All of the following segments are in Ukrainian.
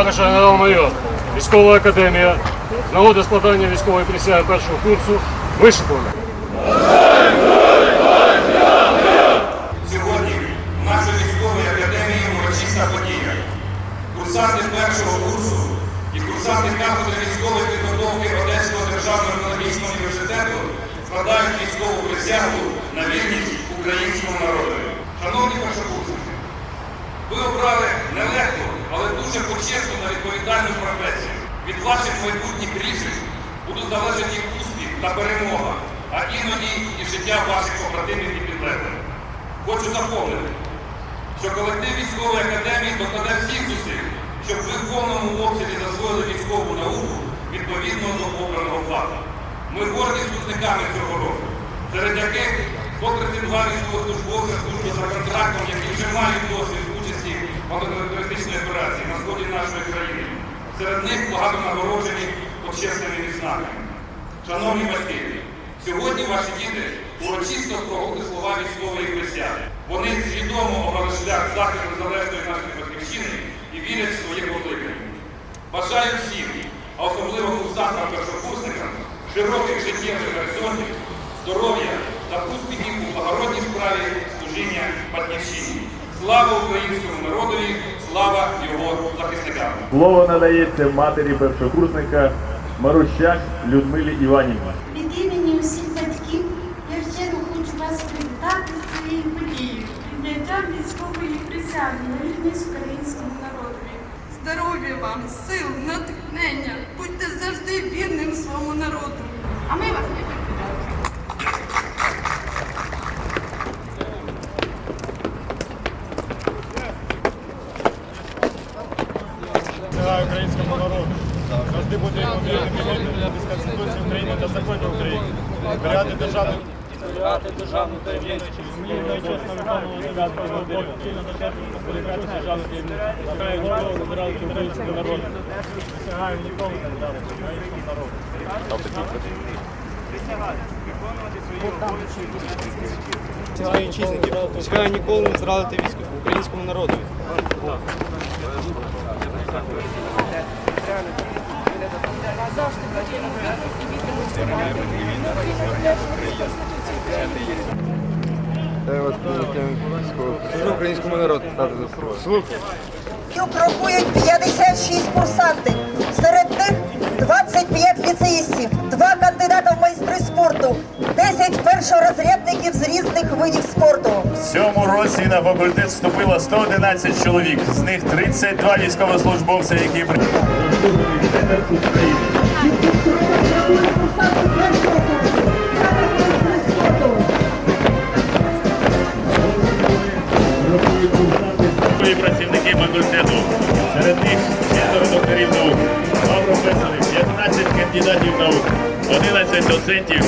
товариш генерал-майор, військова академія, нагоди складання військової присяги першого курсу вишикована. Сьогодні в нашій військовій академії урочиста подія. Курсанти першого курсу і курсанти кафедри військової підготовки Одеського державного економічного університету складають військову присягу на вірність українському народу. Шановні першокурсники, ви обрали нелегку, але почесну та відповідальну професію. Від ваших майбутніх рішень будуть залежати успіх та перемога, а іноді і життя ваших побратимів і підлеглих. Хочу запевнити, що колектив військової академії докладе всіх зусиль, щоб ви в повному обсязі засвоїли військову науку відповідно до обраного факту. Ми горді спутниками цього року, серед яких 132 військовослужбовця служби за контрактом, які вже мають досвід участі в нашої країни. Серед них багато нагороджені почесними відзнаками. Шановні батьки, сьогодні ваші діти урочисто проголосили слова військової присяги. Вони свідомо обрали шлях захисту незалежної нашої батьківщини і вірять в своє покликання. Бажаю всім, а особливо курсантам першокурсникам, широких життєвих горизонтів, здоров'я та успіхів у благородній справі служіння батьківщині. Слава українському народові, слава його захисникам! Слово надається матері першокурсника Марущак Людмилі Іванівні. Від імені усіх батьків я щиро хочу вас привітати з цією подією, підняттям військової присяги на вірність українському народові. Здоров'я вам, сил, натхнення. Будьте завжди вірним своєму народу. А ми вас не покидаємо. Присягаю українському народу. Завжди бути з Конституції України та законів України. Зберігати державну зберігати державну таємницю. Вмінно і чесно виконувати. Цільно державну таємницю. Присягаю ніколи не зрадити українському народу. Присягаю ніколи не зрадити українському народу. Свої вітчизники. Присягаю ніколи не зрадити війську українському народу. Служу українському народу. Слухаю. крокують 56 курсантів. Серед них 25 ліцеїстів, 2 кандидата в майстри спорту, 10 першорозрядників з різних видів цьому році на факультет вступило 111 чоловік, з них 32 військовослужбовця, які при- і працівники факультету. Серед них 6 докторів наук, 2 професори, 15 кандидатів наук, 11 доцентів,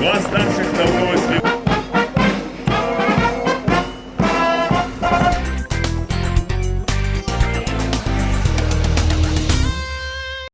2 старших наукових спів.